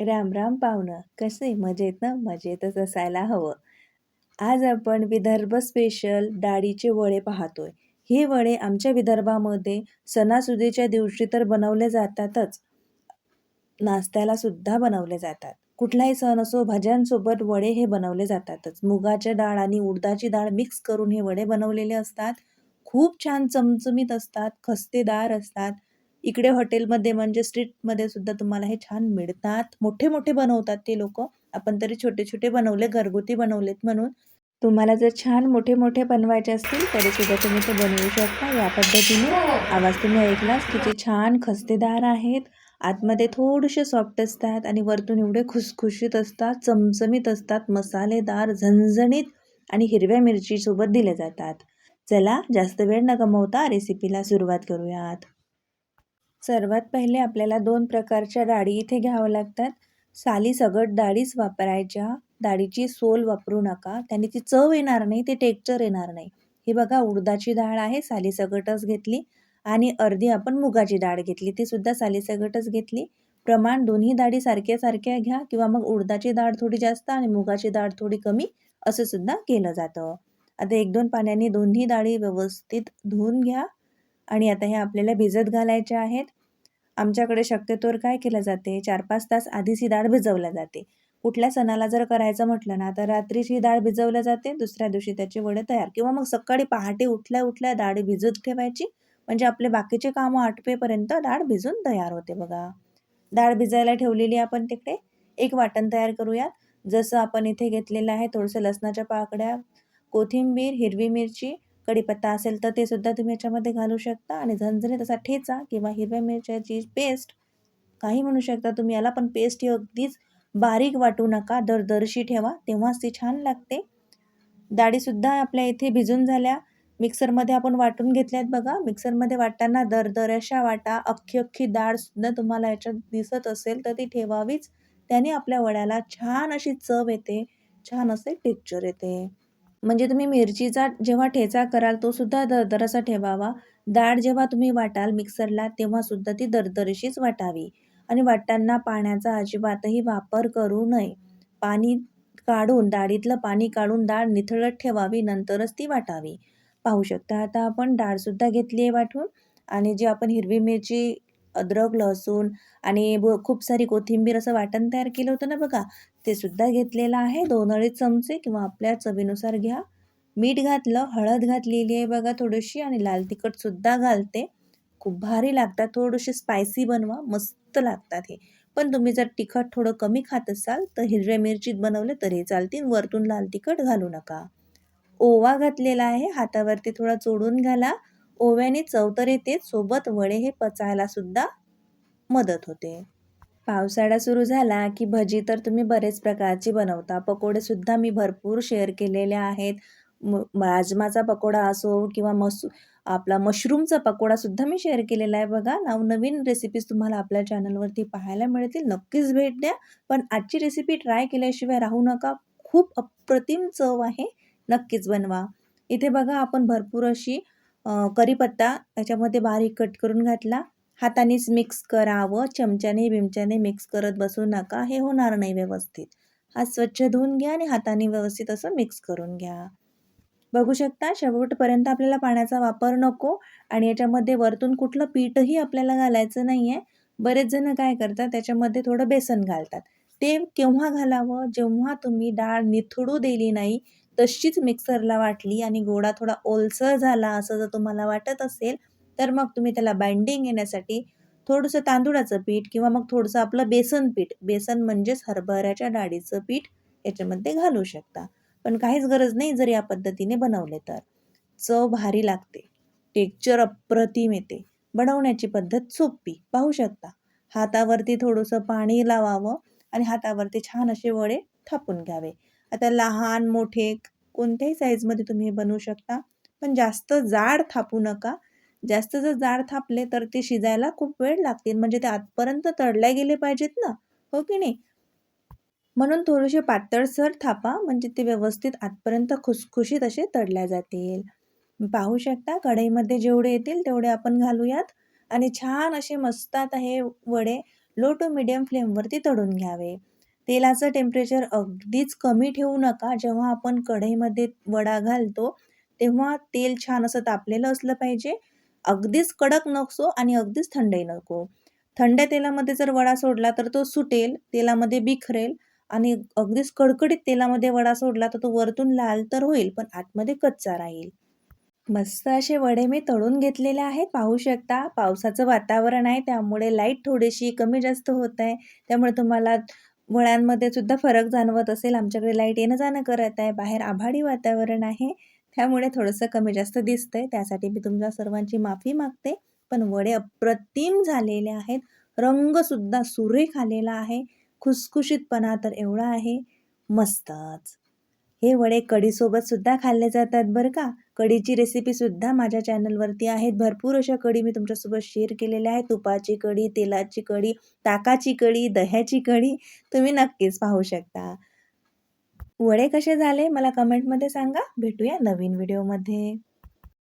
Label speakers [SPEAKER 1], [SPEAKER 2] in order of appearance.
[SPEAKER 1] राम राम पाहुणं. कसे मजेत ना? मजेतच असायला हवं. आज आपण विदर्भ स्पेशल डाळीचे वडे पाहतोय. हे वडे आमच्या विदर्भामध्ये सणासुदीच्या दिवशी तर बनवले जातातच. नाश्त्याला सुद्धा बनवले जातात. कुठलाही सण असो भाज्यांसोबत वडे हे बनवले जातातच. मुगाच्या डाळ आणि उडदाची डाळ मिक्स करून हे वडे बनवलेले असतात. खूप छान चमचमीत असतात खस्तेदार असतात. इकडे हॉटेलमध्ये म्हणजे स्ट्रीटमध्ये सुद्धा तुम्हाला हे छान मिळतात. मोठे मोठे बनवतात ते लोक. आपण तरी छोटे छोटे बनवले घरगुती बनवलेत म्हणून. तुम्हाला जर छान मोठे मोठे बनवायचे असतील तरी सुद्धा तुम्ही ते बनवू शकता. या पद्धतीने आवाज तुम्ही ऐकलाच ते छान खस्तेदार आहेत. आतमध्ये थोडेसे सॉफ्ट असतात आणि वरतून एवढे खुसखुशीत असतात चमचमीत असतात मसालेदार झणझणीत आणि हिरव्या मिरचीसोबत दिले जातात. चला जास्त वेळ न गमवता रेसिपीला सुरुवात करूयात. सर्वात पहिले आपल्याला दोन प्रकारच्या डाळी इथे घ्यावं लागतात. साली सगट डाळीच वापरायच्या. डाळीची सोल वापरू नका. त्याने ती चव येणार नाही ते टेक्चर येणार नाही. हे बघा उडदाची डाळ आहे साली सगटच घेतली. आणि अर्धी आपण मुगाची डाळ घेतली ती सुद्धा साली सगटच घेतली. प्रमाण दोन्ही डाळी सारख्या सारख्या घ्या किंवा मग उडदाची डाळ थोडी जास्त आणि मुगाची डाळ थोडी कमी असं सुद्धा केलं जातं. आता एक दोन पाण्याने दोन्ही डाळी व्यवस्थित धुवून घ्या. आणि आता हे आपल्याला भिजत घालायचे आहेत. आमच्याकडे शक्यतोवर काय केलं जाते? चार पाच तास आधीच ही डाळ भिजवल्या जाते. कुठल्या सणाला जर करायचं म्हटलं ना तर रात्रीची डाळ भिजवल्या जाते दुसऱ्या दिवशी त्याचे वडे तयार. किंवा मग सकाळी पहाटे उठल्या उठल्या डाळ भिजत ठेवायची. म्हणजे आपले बाकीचे कामं आटपेपर्यंत डाळ भिजून तयार होते बघा. डाळ भिजायला ठेवलेली आपण तिकडे. एक वाटण तयार करूयात. जसं आपण इथे घेतलेलं आहे थोडंसं लसणाच्या पाकड्या कोथिंबीर हिरवी मिरची कढीपत्ता असेल तर ते सुद्धा तुम्ही याच्यामध्ये घालू शकता. आणि झणझणीत असा ठेचा किंवा हिरव्या मिरच्याची पेस्ट काही म्हणू शकता तुम्ही. याला पण पेस्ट ही अगदीच बारीक वाटू नका. दरदरशी ठेवा. तेव्हाच ती छान लागते. डाळीसुद्धा आपल्या इथे भिजून झाल्या. मिक्सरमध्ये आपण वाटून घेतल्यात बघा. मिक्सरमध्ये वाटताना दरदर अशा वाटा अख्खी अख्खी डाळसुद्धा तुम्हाला याच्यात दिसत असेल तर ती ठेवावीच. त्याने आपल्या वड्याला छान अशी चव येते. छान असे टेक्चर येते. म्हणजे तुम्ही मिरचीचा जेव्हा ठेचा कराल तो सुद्धा दरदरासा ठेवावा. डाळ जेव्हा तुम्ही वाटाल मिक्सरला तेव्हासुद्धा ती दरदरीशीच वाटावी. आणि वाटताना पाण्याचा अजिबातही वापर करू नये. पाणी काढून डाळीतलं पाणी काढून डाळ निथळत ठेवावी नंतरच ती वाटावी. पाहू शकता आता आपण डाळसुद्धा घेतली आहे वाटून. आणि जी आपण हिरवी मिरची अद्रक लसूण आणि ब खूप सारी कोथिंबीर असं वाटण तयार केलं होतं ना बघा. ते सुद्धा घेतलेलं आहे. दोन अडीच चमचे किंवा आपल्या चवीनुसार घ्या. मीठ घातलं हळद घातलेली आहे बघा थोडीशी आणि लाल तिखटसुद्धा घालते. खूप भारी लागतात. थोडीशी स्पायसी बनवा. मस्त लागतात हे. पण तुम्ही जर तिखट थोडं कमी खात असाल तर हिरव्या मिरचीत बनवले तरी चालतील. वरतून लाल तिखट घालू नका. ओवा घातलेला आहे. हातावरती थोडा चोडून घाला. ओव्याने चव तर येते सोबत वडे हे पचायला सुद्धा मदत होते. पावसाळा सुरू झाला की भजी तर तुम्ही बरेच प्रकारची बनवता. पकोडे सुद्धा मी भरपूर शेअर केलेले आहेत. म राजमाचा पकोडा असो किंवा मसू आपला मशरूमचा पकोडासुद्धा मी शेअर केलेला आहे बघा. नवनवीन रेसिपीज तुम्हाला आपल्या चॅनलवरती पाहायला मिळतील. नक्कीच भेट द्या. पण आजची रेसिपी ट्राय केल्याशिवाय राहू नका. खूप अप्रतिम चव आहे. नक्कीच बनवा. इथे बघा आपण भरपूर अशी करीपत्ता याच्यामध्ये बारीक कट करून घातला. हातानेच मिक्स करावं. चमच्याने बिमच्याने मिक्स करत बसू नका. हे होणार नाही व्यवस्थित. हात स्वच्छ धुवून घ्या आणि हाताने व्यवस्थित असं मिक्स करून घ्या. बघू शकता शेवटपर्यंत आपल्याला पाण्याचा वापर नको आणि याच्यामध्ये वरतून कुठलं पीठही आपल्याला घालायचं नाही आहे बरेच जण काय करतात त्याच्यामध्ये थोडं बेसन घालतात. ते केव्हा घालावं? जेव्हा तुम्ही डाळ निथडू दिली नाही तशीच मिक्सरला वाटली आणि गोडा थोडा ओलसर झाला असं जर तुम्हाला वाटत असेल तर मग तुम्ही त्याला बाइंडिंग येण्यासाठी थोडंसं तांदूळाचं पीठ किंवा मग थोडंसं आपलं बेसन पीठ बेसन म्हणजेच हरभऱ्याच्या डाळीचं पीठ याच्यामध्ये घालू शकता. पण काहीच गरज नाही जर या पद्धतीने बनवले तर. चव भारी लागते. टेक्चर अप्रतिम येते. बनवण्याची पद्धत सोपी पाहू शकता. हातावरती थोडंसं पाणी लावावं आणि हातावरती छान असे वडे थापून घ्यावे. आता लहान मोठे कोणत्याही साईजमध्ये तुम्ही हे बनवू शकता. पण जास्त जाड थापू नका. जास्त जर जाड थापले तर ते शिजायला खूप वेळ लागतील. म्हणजे ते आतपर्यंत तळल्या गेले पाहिजेत ना. हो की नाही? म्हणून थोडेसे पातळसर थापा. म्हणजे ते व्यवस्थित आतपर्यंत खुसखुशीत असे तळल्या जातील. पाहू शकता कढईमध्ये जेवढे येतील तेवढे आपण घालूयात. आणि छान असे मस्तात हे वडे. लो टू मिडियम फ्लेमवरती तळून घ्यावे. तेलाचं टेम्परेचर अगदीच कमी ठेवू नका. जेव्हा आपण कढईमध्ये वडा घालतो तेव्हा तेल छान असं तापलेलं असलं पाहिजे. अगदीच कडक नसो आणि अगदीच थंडही नको. थंड तेलामध्ये जर वडा सोडला तर तो सुटेल तेलामध्ये बिखरेल आणि अगदीच कडकडीत तेलामध्ये वडा सोडला तर तो वरतून लाल तर होईल पण आतमध्ये कच्चा राहील. मस्त असे वडे मी तळून घेतलेले आहेत. पाहू शकता पावसाचं वातावरण आहे त्यामुळे लाइट थोडीशी कमी जास्त होत आहे. त्यामुळे तुम्हाला वळ्यांमध्ये सुद्धा फरक जाणवत असेल. आमच्याकडे लाइट येणं जाणं करत आहे. बाहेर आभाडी वातावरण आहे. त्यामुळे थोडंसं कमी जास्त दिसतंय. त्यासाठी मी तुमच्या सर्वांची माफी मागते. पण वडे अप्रतिम झालेले आहेत. रंगसुद्धा सुरेख आलेला आहे. खुसखुशीतपणा तर एवढा आहे. मस्तच. हे वडे कढीसोबत सुद्धा खाल्ले जातात बरं का? कढीची रेसिपीसुद्धा माझ्या चॅनलवरती आहेत. भरपूर अशा कढी मी तुमच्यासोबत शेअर केलेल्या आहेत. तुपाची कढी तेलाची कढी ताकाची कढी दह्याची कढी तुम्ही नक्कीच पाहू शकता. वडे कसे झाले? मला कमेंटमध्ये सांगा. भेटूया नवीन व्हिडिओमध्ये